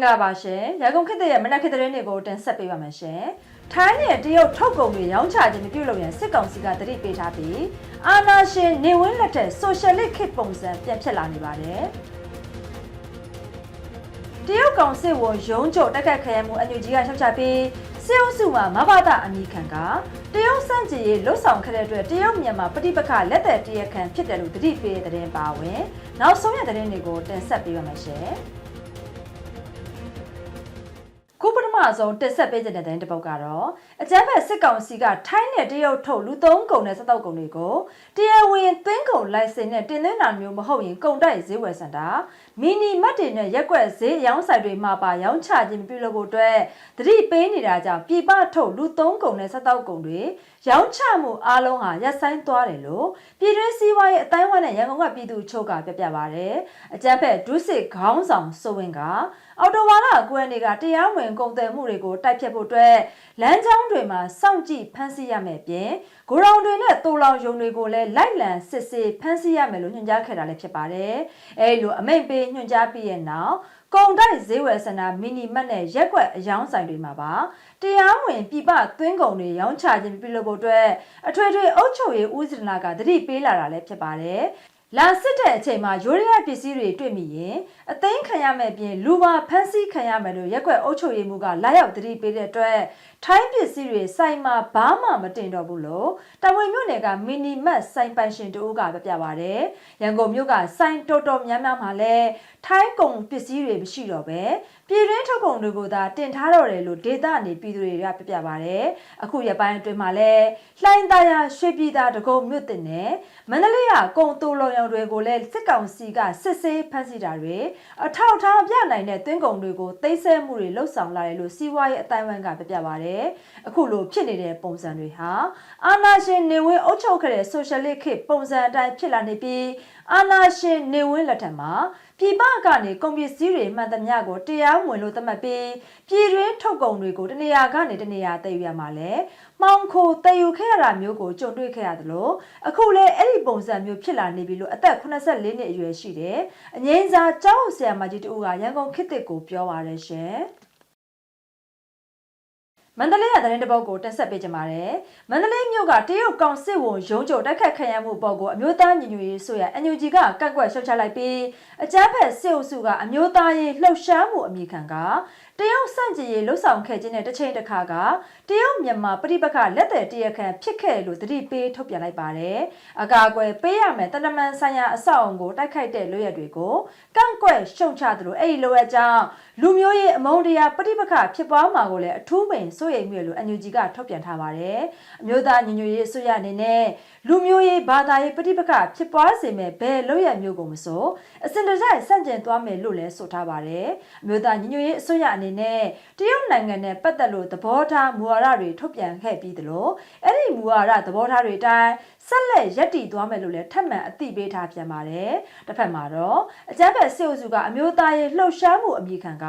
င်္ဂလာပါရှင်ရန်ကုန်ခေတ်ရဲ့မနက်ခေတ်သတင်းတွေကိုတင်ဆက်ပေးပါမယ်ရှင်ထိုင်းနဲ့တရုတ်ထုတ်ကုန်တွေရောင်းချခြင်းမပြုလုပ်ရန်စစ်ကောင်စီကတတိပေးထားပြီးအာနာရှင်နေဝင်းလက်ထက်ဆိုရှယ်လစ်ခေတ်ပုံစံပြန်ဖြစ်လာနေပါတယ်တရုတ်ကောင်စစ်ဝန်ရုံးချုပ်တက်ခတ်ခရမှုအန်ယူဂျီကရှောက်ချပြီးစေအုပ်စုမှာမဘာတာအမိခံကတရုတ်စန့်ကျင်ရေးလှုပ်ဆောင်ခဲ့တဲ့အတွက်တရုတ်မြန်မာပဋိပက္ခလက်သက်တရက်ခံဖြစ်တယ်လို့တတိပေးတဲ့သတင်းပါဝင်နောက်ဆုံးရတဲ့သတင်းတွေကိုတင်ဆက်ပေးပါမယ်ရှင် ခုပထမဆုံးတက်ဆက်ပေးတဲ့တဲ့တဲ့ပုတ်ကတော့အကြမ်းဖက်စစ်ကောင်စီကထိုင်းနဲ့တရုတ်ထုတ်လူသုံးကုန်နဲ့စက်တော့ကုန်တွေကိုတရားဝင်သွင်းကုန်လိုင်စင်နဲ့တင်သွင်းတာမျိုးမဟုတ်ရင်ကုန်တိုက်ဈေးဝယ်စင်တာမီနီမတ်တွေနဲ့ရက်ွက်ဈေးရောင်းဆိုင်တွေမှာပါရောင်းချခြင်းမပြုလုပ်ဖို့အတွက်တတိပေးနေတာကြောင့်ပြည်ပထုတ်လူသုံးကုန်နဲ့စက်တော့ကုန်တွေရောင်းချမှုအားလုံးဟာရပ်ဆိုင်းသွားတယ်လို့ပြည်တွင်းစည်းဝါးရေးအတိုင်းအဝိုင်းနဲ့ရန်ကုန်ကပြည်သူ့ချုပ်ကပြပြပါဗျ။အကြမ်းဖက်ဒုစစ်ခေါင်းဆောင်စိုးဝင်က အော်တိုဝါလာကွဲနေကတရားဝင်ကုန်သွယ်မှုတွေကိုတိုက်ဖြတ်ဖို့အတွက်လမ်းကြောင်းတွေမှာစောင့်ကြည့်ဖမ်းဆီးရမယ်ပြင်ဂိုရောင်တွေနဲ့တူလောင်ယုံတွေကိုလည်းလိုက်လံစစ်ဆေးဖမ်းဆီးရမယ်လို့ညွှန်ကြားခဲ့တာလည်းဖြစ်ပါတယ်။အဲလိုအမိန့်ပေးညွှန်ကြားပြီးရဲ့နောက်ကုန်တိုက်ဈေးဝယ်စနာမီနီမတ်နဲ့ရက်ွက်အယောင်းဆိုင်တွေမှာပါတရားဝင်ပြပသွင်းကုန်တွေရောင်းချခြင်းပြုလုပ်ဖို့အတွက်အထွေထွေအုပ်ချုပ်ရေးဦးစီးဌာနကတတိပေးလာတာလည်းဖြစ်ပါတယ်။ လာစစ်တဲ့အချိန်မှာရိုးရရပစ္စည်းတွေတွေ့မိရင်အသိမ်းခံရမယ်ပြင်လူပါဖမ်းဆီးခံရမယ်လို့ရက်ွက်အုပ်ချုပ်ရေးမှုကလာရောက်တတိပေးတဲ့အတွက်ထိုင်းပစ္စည်းတွေစိုက်မှာဘာမှမတင်တော့ဘူးလို့တဝေမြို့နယ်ကမီနီမတ်စိုင်ပိုင်ရှင်တို့ကပြပြပါဗျ။ရန်ကုန်မြို့ကစိုင်တော်တော်များများမှာလည်းထိုင်းကုန်ပစ္စည်းတွေမရှိတော့ပဲ ပြည်တွင်းထုတ်ကုန်တွေကိုသာတင်ထားတော့တယ်လို့ဒေတာနေပြည်သူတွေကပြပြပါဗျ။အခုရပိုင်းအတွင်းမှာလည်းလှိုင်းသားရရွှေပြည်သားတကုံမြို့တင်နဲ့မန္တလေးကကုံတူလုံရောင်တွေကိုလည်းစစ်ကောင်စီကစစ်ဆေးဖမ်းဆီးတာတွေအထောက်အထားပြနိုင်တဲ့သွင်းကုန်တွေကိုသိမ်းဆည်းမှုတွေလှုပ်ဆောင်လာတယ်လို့စီးပွားရေးအတိုင်းအဝန်းကပြပြပါတယ်။အခုလိုဖြစ်နေတဲ့ပုံစံတွေဟာအာနာရှင်နေဝင်းအုပ်ချုပ်ခဲ့တဲ့ socialist ခေတ်ပုံစံအတိုင်းဖြစ်လာနေပြီးအာနာရှင်နေဝင်းလက်ထက်မှာ ပြည်ပကနေကုန်ပစ္စည်းတွေမှန်သမျှကိုတရားဝင်လို့သတ်မှတ်ပြီးပြည်တွင်းထုတ်ကုန်တွေကိုတနေရာကနေတနေရာတည်ယူရမှာလဲမှောင်ခိုတည်ယူခဲ့ရတာမျိုးကိုကြုံတွေ့ခဲ့ရတယ်လို့အခုလဲအဲ့ဒီပုံစံမျိုးဖြစ်လာနေပြီလို့အသက်84နှစ်အရွယ်ရှိတယ်အငိမ့်စာကျောင်းဆရာမကြီးတူကရန်ကုန်ခေတ်တစ်ကိုပြောပါရရှင် မန္တလေးရတဲ့တဲ့ဘောက်ကိုတက်ဆက်ပေးကြပါမယ်။မန္တလေးမြို့ကတရုတ်ကောင်စစ်ဝန်ရုံးချုပ်တိုက်ခတ်ခံရမှုပေါ်ကိုအမျိုးသားညီညွတ်ရေးဆိုရ NUG ကကန့်ကွက်ရှုတ်ချလိုက်ပြီးအကြမ်းဖက်စစ်အုပ်စုကအမျိုးသားရေးလှုပ်ရှားမှုအမိခံကတရုတ်စန့်ကျင်ရေးလှုပ်ဆောင်ခဲ့ခြင်းနဲ့တစ်ချိန်တစ်ခါကတရုတ်မြန်မာပြည်ပခလက်သည်တရခန့်ဖြစ်ခဲ့လို့သတိပေးထုတ်ပြန်လိုက်ပါတယ်။အကာအကွယ်ပေးရမယ်တနမန်ဆိုင်ရာအဆောက်အုံကိုတိုက်ခိုက်တဲ့လွှဲရတွေကိုကန့်ကွက်ရှုံချသလိုအဲ့ဒီလိုအကြောင်း လူမျိုးရေးအမုန်းတရားပြည်ပခဖြစ်ပွားမှာကိုလည်းအထူးပင်စိုးရိမ်မိလို့ NUG ကထုတ်ပြန်ထားပါတယ်။အမျိုးသားညီညွတ်ရေးအစိုးရအနေနဲ့လူမျိုးရေးဘာသာရေးပြည်ပခဖြစ်ပွားစေမဲ့ဘယ်လွှဲရမျိုးကိုမဆိုအစင်တစိုက်ဆန့်ကျင်သွားမယ်လို့လည်းဆိုထားပါတယ်။အမျိုးသားညီညွတ်ရေးအစိုးရအနေနဲ့တရုတ်နိုင်ငံနဲ့ပတ်သက်လို့သဘောထားမူဝါဒတွေထုတ်ပြန်ခဲ့ပြီးသလိုအဲ့ဒီမူဝါဒသဘောထားတွေအတိုင်း ဆက်လက်ရပ်တည်သွားမယ်လို့လည်းထပ်မံအသိပေးထားပြန်ပါတယ်။တစ်ဖက်မှာတော့အကြမ်းဖက်စစ်အုပ်စုကအမျိုးသားရေးလှုပ်ရှားမှုအမိခံက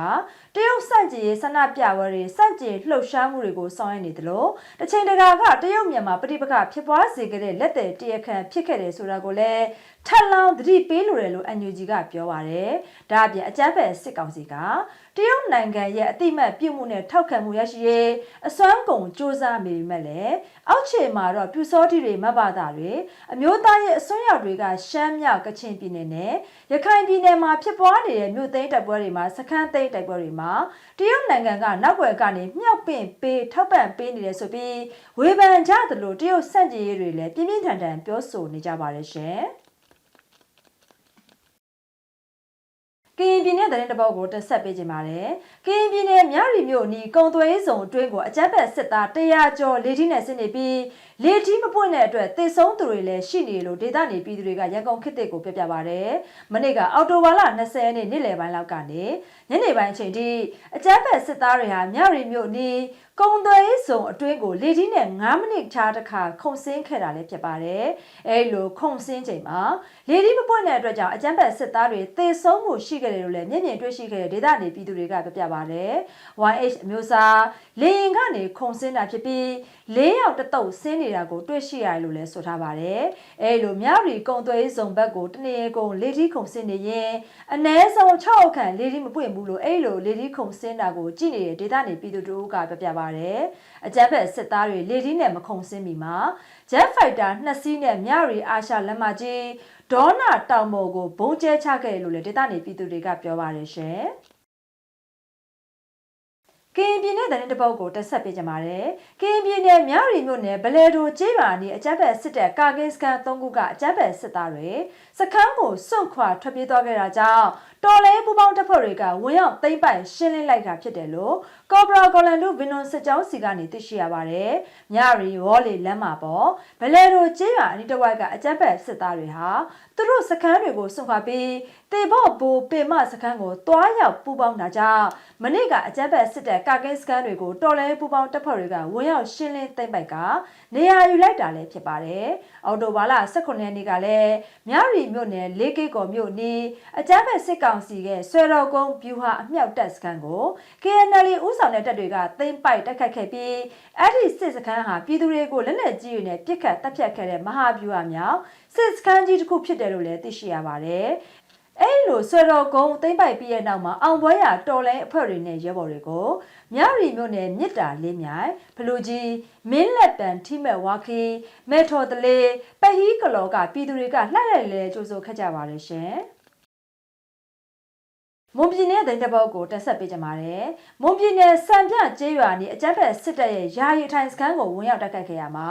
တရုတ်စန့်ကျင်ရေးဆန္ဒပြပွဲတွေစန့်ကျင်လှုပ်ရှားမှုတွေကိုဆောင်ရွက်နေသလိုတစ်ချိန်တကာကတရုတ်မြန်မာပဋိပက္ခဖြစ်ပွားစေခဲ့တဲ့လက်သည်တရခန့်ဖြစ်ခဲ့တယ်ဆိုတာကိုလည်းထပ်လောင်းသတိပေးလိုတယ်လို့ NUG ကပြောပါတယ်။ဒါအပြင်အကြမ်းဖက်စစ်ကောင်စီကတရုတ်နိုင်ငံရဲ့အတိမတ်ပြုမှုနဲ့ထောက်ခံမှုရရှိရေးအစွမ်းကုန်စ조사မိပေမဲ့လည်းအောက်ခြေမှာတော့ပြူစောတိတွေမတ်ဘာသာတွေအမျိုးသားရဲ့အစွန်းရောက်တွေကရှမ်းမြောက်ကချင်ပြည်နယ်နဲ့ရခိုင်ပြည်နယ်မှာဖြစ်ပွားနေတဲ့မြို့သိမ်းတိုက်ပွဲတွေမှာစခန်းသိမ်းတိုက်ပွဲတွေမှာတရုတ်နိုင်ငံကနောက်ွယ်ကနေမြောက်ပင့်ပေးထောက်ပံ့ပေးနေတယ်ဆိုပြီးဝေဖန်ကြသလိုတရုတ်စန့်ကျင်ရေးတွေလည်းပြင်းပြင်းထန်ထန်ပြောဆိုနေကြပါတယ်ရှင်။ ကရင်ပြည်နယ်သတင်းတပုတ်ကိုတက်ဆက်ပေးကြပါမယ်။ကရင်ပြည်နယ်မြရီမြို့အနီးကုံသွေးစုံအတွင်းကိုအကြမ်းဖက်စစ်သား100ကျော်လေထီးနဲ့ဆင်းနေပြီး လေထီးမပွင့်တဲ့အတွက်တေဆုံးသူတွေလည်းရှိနေလို့ဒေသနေပြည်သူတွေကရန်ကုန်ခေတ်ကိုပြပြပါဗျ။မနေ့ကအော်တိုဘာလ20ရက်နေ့နေ့လယ်ပိုင်းလောက်ကနေညနေပိုင်းအချိန်ထိအကြမ်းဖက်စစ်သားတွေဟာမြရီမြို့အနီးကုံသွေးစုံအတွင်းကိုလေထီးနဲ့9မိနစ်ချားတစ်ခါခုန်ဆင်းခဲ့တာလည်းဖြစ်ပါတယ်။အဲလိုခုန်ဆင်းချိန်မှာလေထီးမပွင့်တဲ့အတွက်ကြောင့်အကြမ်းဖက်စစ်သားတွေတေဆုံးမှုရှိခဲ့တယ်လို့လည်းမျက်မြင်တွေ့ရှိခဲ့တဲ့ဒေသနေပြည်သူတွေကပြပြပါတယ်။ YH အမျိုးအစားလေရင်ကနေခုန်ဆင်းတာဖြစ်ပြီး၄ယောက်တတုပ်ဆင်းနေနေတာကိုတွေ့ရှိရတယ်လို့လည်းဆိုထားပါတယ်။အဲလိုမြရီကုံသွေးစုံဘက်ကိုတနေကုံလေထီးခုံစင်းနေရင်အ ਨੇ ဆုံး6အခန့်လေထီးမပွင့်ဘူးလို့အဲလိုလေထီးခုံစင်းတာကိုကြည့်နေတဲ့ဒေသနေပြည်သူတို့ကပြပြပါတယ်။အကြမ်းဖက်စစ်သားတွေလေထီးနဲ့မခုံစင်းမီမှာ Jet Fighter နှစ်စီးနဲ့မြရီအာရှလက်မကြီးဒေါနာတောင်ပေါ်ကိုဘုံကျဲချခဲ့တယ်လို့လည်းဒေသနေပြည်သူတွေကပြောပါတယ်ရှင်။ ကရင်ပြည်နယ်သတင်းတပုတ်ကိုတက်ဆက်ပေးကြပါမယ်။ကရင်ပြည်နယ်မြရီမြို့နယ်ဗလဲဒိုကျေးရွာနီးအကြမ်းဖက်စစ်တပ်ကာကင်းစကန်၃ခုကအကြမ်းဖက်စစ်သားတွေစခန်းကိုစွန့်ခွာထွက်ပြေးသွားခဲ့တာကြောင့်တော်လဲပူပေါင်းတပ်ဖွဲ့တွေကဝင်ရောက်သိမ်းပိုက်ရှင်းလင်းလိုက်တာဖြစ်တယ်လို့ကော့ဘရာကော်လန်တို့ဗင်နွန်စစ်ကြောင်းစီကနေသိရှိရပါတယ်။မြရီဝေါ်လီလမ်းမှာပေါ့ဗလဲဒိုကျေးရွာအနီးတစ်ဝိုက်ကအကြမ်းဖက်စစ်သားတွေဟာသူတို့စခန်းတွေကိုစွန့်ခွာပြီးတေဘော့ဘူပေမစခန်းကိုတွားရောက်ပူပေါင်းတာကြောင့် မနေ့ကအကြမ်းဖက်စစ်တပ်ကာကင်းစကန်တွေကိုတော်လဲပူပေါင်းတပ်ဖွဲ့တွေကဝင်ရောက်ရှင်းလင်းသိမ်းပိုက်ကနေရာယူလိုက်တာလည်းဖြစ်ပါတယ်။အော်တိုဘာလ18ရက်နေ့ကလည်းမြရီမြို့နယ်လေးကိတ်ကော်မြို့နီးအကြမ်းဖက်စစ်ကောင်စီရဲ့ဆွဲတော်ကုန်းဗျူဟာအမြောက်တပ်စခန်းကို KNL ဦးဆောင်တဲ့တပ်တွေကသိမ်းပိုက်တိုက်ခတ်ခဲ့ပြီးအဲ့ဒီစစ်စခန်းဟာပြည်သူတွေကိုလက်နက်ကြီးတွေနဲ့ပစ်ခတ်တပ်ဖြတ်ခဲ့တဲ့မဟာဗျူဟာမြောက်စစ်စခန်းကြီးတစ်ခုဖြစ်တယ်လို့လည်းသိရှိရပါတယ်။ အဲ့လိုဆွေတော်ကုန်းသိမ့်ပိုက်ပြီးတဲ့နောက်မှာအောင်ပွဲရတော်လဲအဖွဲ့တွေနဲ့ရဲဘော်တွေကိုမြရီမြို့နယ်မြစ်တာလေးမြိုင်ဘလူကြီးမင်းလက်ပံထိမဲ့ဝါခီမဲထော်တလေပဟီကလောကပြည်သူတွေကလှည့်လည်လဲကြိုးစိုးခတ်ကြပါတယ်ရှင်။ မွန်ပြည်နယ်တဲ့တပုတ်ကိုတက်ဆက်ပေးကြပါမယ်။မွန်ပြည်နယ်စံပြကျေးရွာနီးအကြမ်းဖက်စစ်တပ်ရဲ့ယာယီထိုင်စခန်းကိုဝင်ရောက်တိုက်ခိုက်ခဲ့ရမှာ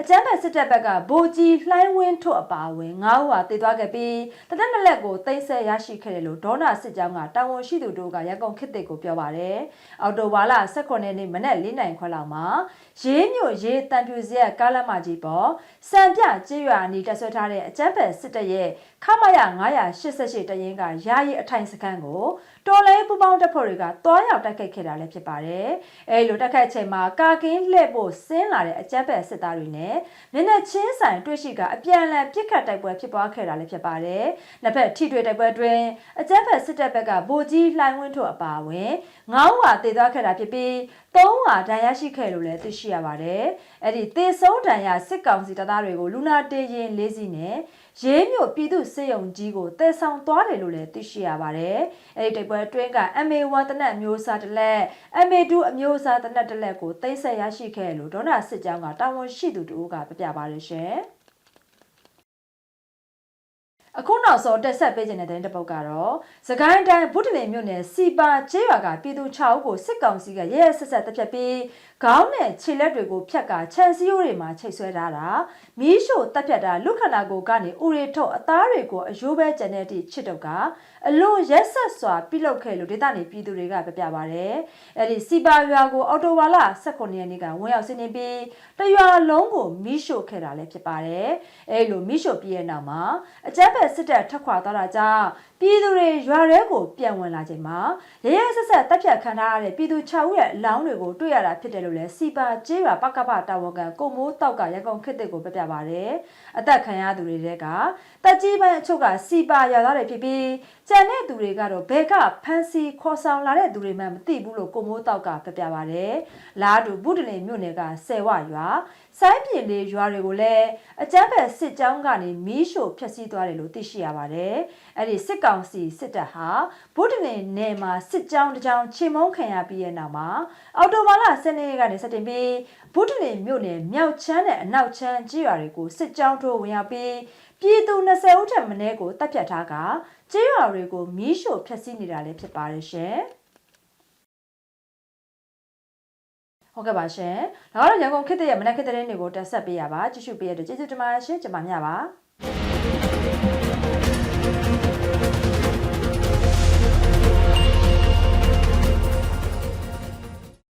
အကြမ်းဖက်စစ်တပ်ဘက်ကဗိုလ်ကြီးလှိုင်းဝင်းထွတ်အပါဝင်9ဦးဟာတည်သွားခဲ့ပြီးတသက်နှစ်လက်ကိုတိမ့်ဆက်ရရှိခဲ့တယ်လို့ဒေါနာစစ်ကြောင်းကတာဝန်ရှိသူတို့ကရန်ကုန်ခေတ်သစ်ကိုပြောပါတယ်။အော်တိုဘာလ18ရက်နေ့မနက်4နိုင်ခွဲလောက်မှာရေးမြို့ရေးတံပြူစရက်ကားလမ်းမကြီးပေါ်စံပြကျေးရွာနီးတက်ဆွဲထားတဲ့အကြမ်းဖက်စစ်တပ်ရဲ့ ခမရ988တရင်ကယာယီအထိုင်စခန်းကိုတော်လဲပူပေါင်းတပ်ဖွဲ့တွေကတွားရောက်တိုက်ခိုက်ခဲ့တာလည်းဖြစ်ပါတယ်။အဲလိုတိုက်ခိုက်ချိန်မှာကာကင်းလှည့်ဖို့ဆင်းလာတဲ့အကြမ်းဖက်စစ်သားတွေနဲ့မျက်နှာချင်းဆိုင်တွေ့ရှိကအပြန်အလှန်ပစ်ခတ်တိုက်ပွဲဖြစ်ပွားခဲ့တာလည်းဖြစ်ပါတယ်။နှစ်ဖက်ထိတွေ့တိုက်ပွဲတွင်အကြမ်းဖက်စစ်တပ်ဘက်ကဗိုလ်ကြီးလှိုင်းဝင်းထွတ်အပါအဝင်ငေါးဝါတည်သွားခဲ့တာဖြစ်ပြီးသုံးဝါဒဏ်ရာရှိခဲ့လို့လည်းသိရှိရပါတယ်။အဲ့ဒီသေဆုံးဒဏ်ရာစစ်ကောင်စီတပ်သားတွေကိုလူနာတေးရင်လေးစီးနဲ့ ရေးမြို့ပြည်သူစစ်ရုံကြီးကိုတည်ဆောင်သွားတယ်လို့လည်းသိရှိရပါတယ်။အဲဒီတိုက်ပွဲအတွင်းက MA1 တနက်အမျိုးအစားတစ်လက် MA2 အမျိုးအစားတနက်တစ်လက်ကိုသိမ်းဆက်ရရှိခဲ့လို့ဒေါနာစစ်ကြောင်းကတာဝန်ရှိသူတို့ကပြပြပါတယ်ရှင်။အခုနောက်ဆုံးတက်ဆက်ပေးခြင်းတဲ့တဲ့ပုတ်ကတော့စကိုင်းတိုင်းဗုဒ္ဓလင်မြို့နယ်စီပါကျေးရွာကပြည်သူ6ဦးကိုစစ်ကောင်စီကရဲရဲဆက်ဆက်တပ်ဖြတ်ပြီး ခေါင်းနဲ့ခြေလက်တွေကိုဖြတ်ကာခြံစည်းရိုးတွေမှာချိတ်ဆွဲထားတာမီးရှို့တပ်ဖြတ်တာလူခန္ဓာကိုယ်ကနေဥရီထုတ်အသားတွေကိုအယိုးပဲကျန်တဲ့အထိချစ်တော့ကအလွန်ရက်ဆက်စွာပြုလုပ်ခဲ့လို့ဒေသနေပြည်သူတွေကပြပြပါဗျ။အဲဒီစီပါရွာကိုအော်တိုဝါလာ18ရက်နေ့ကဝင်ရောက်စီးနင်းပြီးတရွာလုံးကိုမီးရှို့ခဲ့တာလည်းဖြစ်ပါတယ်။အဲလိုမီးရှို့ပြီးတဲ့နောက်မှာအကြမ်းဖက်စစ်တပ်ထွက်ခွာသွားတာကြောင့် ပြည်သူတွေရွာရဲကိုပြန်ဝင်လာချိန်မှာရရဆက်ဆက်တပ်ဖြတ်ခံထားရတဲ့ပြည်သူ6ဦးရဲ့အလောင်းတွေကိုတွေ့ရတာဖြစ်တယ်လို့လည်းစီပါကျေးရွာပကပတာဝန်ခံကိုမိုးတောက်ကရန်ကုန်ခေတ်တစ်ကိုပြပြပါဗျ။ အသက်ခံရသူတွေတဲကတက်ကြီးပိုင်းအချို့ကစီပါရွာသားတွေဖြစ်ပြီးကြံတဲ့သူတွေကတော့ဘဲကဖန်စီခေါ်ဆောင်လာတဲ့သူတွေမှမသိဘူးလို့ကိုမိုးတောက်ကပြပြပါဗျ။လာတူဗုဒ္ဓလင်မြို့နယ်ကဆယ်ဝရွာစိုင်းပြင်လေးရွာတွေကိုလည်းအကြမ်းဖက်စစ်ကြောင်းကနေမီးရှို့ဖျက်ဆီးသွားတယ်လို့သိရှိရပါတယ်။အဲ့ဒီစစ်ကောင်စီစစ်တပ်ဟာဗုဒ္ဓလင်နယ်မှာစစ်ကြောင်းတစ်ကြောင်းချေမုန်းခံရပြီးတဲ့နောက်မှာအော်တိုဘာလ10ရက်ကနေစတင်ပြီးဗုဒ္ဓလင်မြို့နယ်မြောက်ချမ်းနဲ့အနောက်ချမ်းကြေးရွာတွေကိုစစ်ကြောင်းထိုးဝင်ရောက်ပြီးပြည်သူ20ဦးထက်မနည်းကိုတပ်ဖြတ်ထားကကြေးရွာတွေကိုမီးရှို့ဖျက်ဆီးနေတာလည်းဖြစ်ပါတယ်ရှင်။ဟုတ်ကဲ့ပါရှင်။ဒါကတော့ရန်ကုန်ခေတ်တဲ့မနက်ခေတ်တဲ့တွေကိုတက်ဆက်ပေးရပါကြည့်ရှုပေးရတဲ့ကျေးဇူးတင်ပါတယ်ရှင်။ကျွန်မမြပါ။